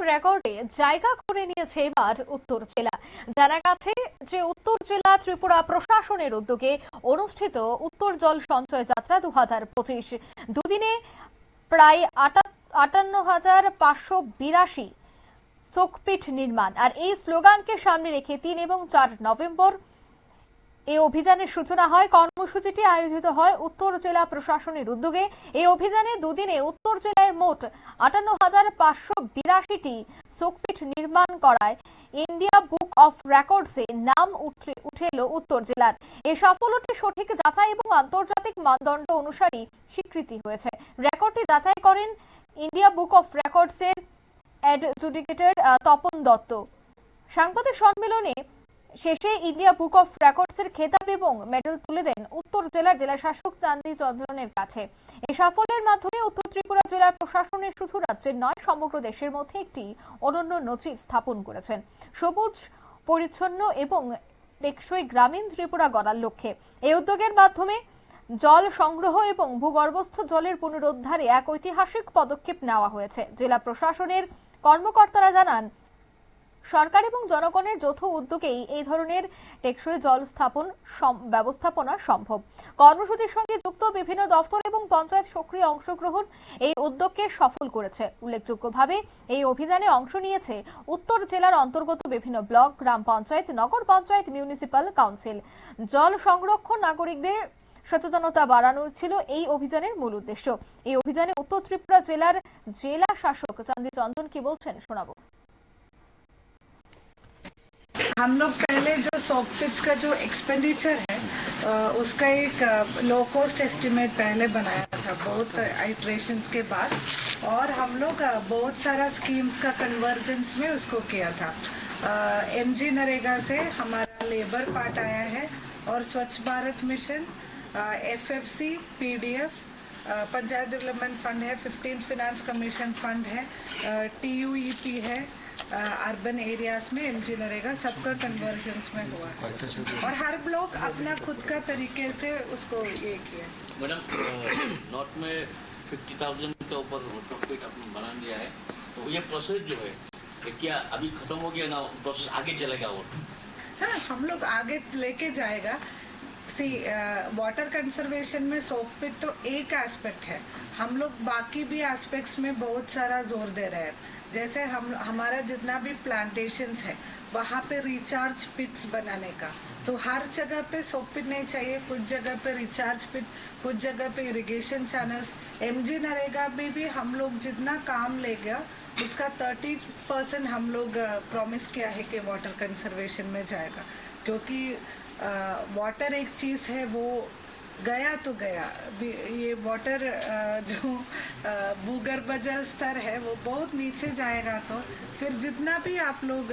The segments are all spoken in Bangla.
রেকর্ডে জায়গা করে নিয়েছে এবার উত্তর জেলা। জানা গেছে যে উত্তর জেলা ত্রিপুরা প্রশাসনের উদ্যোগে অনুষ্ঠিত উত্তর জল সঞ্চয় যাত্রা দু হাজার পঁচিশ। দুদিনে প্রায় আটা- আটান্ন হাজার পাঁচশো বিরাশি শোকপীঠ নির্মাণ। আর এই স্লোগানকে সামনে রেখে তিন এবং চার নভেম্বর এই অভিযানের সূচনা হয়। কর্মসূচিটি আয়োজিত হয় উত্তর জেলা প্রশাসনের উদ্যোগে। এই অভিযানে দুদিনে উত্তর জেলায় মোট আটান্ন হাজার পাঁচশো বিরাশিটি শোকপীঠ নির্মাণ করায় ইন্ডিয়া বুক অফ রেকর্ডসে নাম উঠে এলো উত্তর জেলার। এই সাফল্যটি সঠিক যাচাই এবং আন্তর্জাতিক মানদণ্ড অনুসারী স্বীকৃতি হয়েছে। রেকর্ডটি যাচাই করেন ইন্ডিয়া বুক অফ রেকর্ডসের অ্যাডজুডিকেটর তপন দত্ত। সাংবাদিক সম্মেলনে শেষে ইন্ডিয়া বুক অফ রেকর্ডসের খেতাব এবং মেডেল তুলে দেন উত্তর জেলার জেলা শাসক চান্দি চন্দ্রনের কাছে। এই সাফল্যের মাধ্যমে উত্তর ত্রিপুরা জেলার প্রশাসনের শুধু রাজ্যের নয়, সমগ্র দেশের মধ্যে একটি অনন্য নজির স্থাপন করেছেন। সবুজ, পরিচ্ছন্ন এবং টেকসই গ্রামীণ ত্রিপুরা গড়ার লক্ষ্যে। এই উদ্যোগের মাধ্যমে জল সংগ্রহ এবং ভূগর্ভস্থ জলের পুনরুদ্ধারে এক ঐতিহাসিক পদক্ষেপ নেওয়া হয়েছে। জেলা প্রশাসনের কর্মকর্তারা জানান সরকার এবং জনগণের যৌথ উদ্যোগেই এই ধরনের টেকসই জল স্থাপন ব্যবস্থাপনা সম্ভব। কর্মসূচির সঙ্গে যুক্ত বিভিন্ন দপ্তর এবং পঞ্চায়েত সক্রিয় অংশগ্রহণ এই উদ্যোগকে সফল করেছে। উল্লেখযোগ্যভাবে এই অভিযানে অংশ নিয়েছে উত্তর জেলার অন্তর্গত বিভিন্ন ব্লক, গ্রাম পঞ্চায়েত, নগর পঞ্চায়েত মিউনিসিপাল কাউন্সিল। জল সংরক্ষণ নাগরিকদের সচেতনতা বাড়ানো ছিল এই অভিযানের মূল উদ্দেশ্য। এই অভিযানে উত্তর ত্রিপুরা জেলার জেলা শাসক চান্দি চন্দন কি বলছেন শোনাবো। हम लोग पहले जो सॉफ्टवेयर का जो एक्सपेंडिचर है उसका एक लो कॉस्ट एस्टिमेट पहले बनाया था, बहुत आइट्रेशंस के बाद। और हम लोग बहुत सारा स्कीम्स का कन्वर्जेंस में उसको किया था। एम जी नरेगा से हमारा लेबर पार्ट आया है, और Swachh Bharat mission F F C P D F panchayat development fund है फिफ्टीन फिनेंस कमीशन फंड है टी यू ई पी है अर्बन एरियाज़ में एमजी नरेगा सबका कन्वर्जेंस में हुआ है। और हर ब्लॉक अपना खुद का तरीके से उसको ये किया मैडम नॉर्थ में फिफ्टी थाउज़ेंड के ऊपर प्रॉफिट आपने बना लिया है तो ये प्रोसेस जो है क्या अभी खत्म हो गया ना प्रोसेस आगे चलेगा और? हाँ हम लोग आगे लेके जाएगा सी वाटर कंजर्वेशन में सोप पिट तो एक एस्पेक्ट है। हम लोग बाकी भी एस्पेक्ट्स में बहुत सारा ज़ोर दे रहे हैं। जैसे हम, हमारा जितना भी प्लांटेशंस है, वहाँ पे रिचार्ज पिट्स बनाने का। तो हर जगह पे सोप पिट नहीं चाहिए, कुछ जगह पे रिचार्ज पिट कुछ जगह पे इरिगेशन चैनल्स एमजी नरेगा में भी हम लोग जितना काम लेगा उसका 30 परसेंट हम लोग प्रॉमिस किया है कि वाटर कंजर्वेशन में जाएगा। क्योंकि वाटर एक चीज़ है वो गया तो गया। ये वाटर जो भूगर्भ जल स्तर है वो बहुत नीचे जाएगा तो फिर जितना भी आप लोग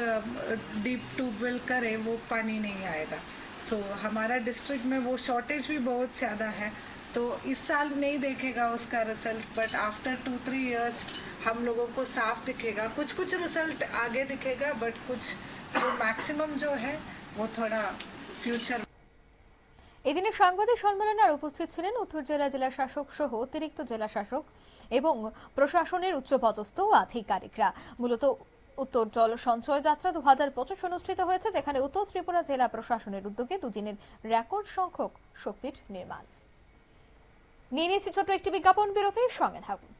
डीप ट्यूबवेल करें वो पानी नहीं आएगा। सो so, हमारा डिस्ट्रिक्ट में वो शॉर्टेज भी बहुत ज़्यादा है। तो इस साल नहीं देखेगा उसका result but after two three years हम लोगों को साफ़ दिखेगा। कुछ कुछ रिज़ल्ट आगे दिखेगा बट कुछ जो मैक्सिमम जो है वो थोड़ा এদিনে সাংবাদিক সম্মেলনে আর উপস্থিত ছিলেন উত্তর জেলা জেলা শাসক সহ অতিরিক্ত জেলা শাসক এবং প্রশাসনের উচ্চপদস্থ আধিকারিকরা। মূলত উত্তর জল সঞ্চয় যাত্রা দু হাজার পঁচিশ অনুষ্ঠিত হয়েছে, যেখানে উত্তর ত্রিপুরা জেলা প্রশাসনের উদ্যোগে দুদিনের রেকর্ড সংখ্যক শক্তির নির্মাণ। নিয়ে নিয়েছি ছোট একটি বিজ্ঞাপন বিরতির সঙ্গে থাকুন।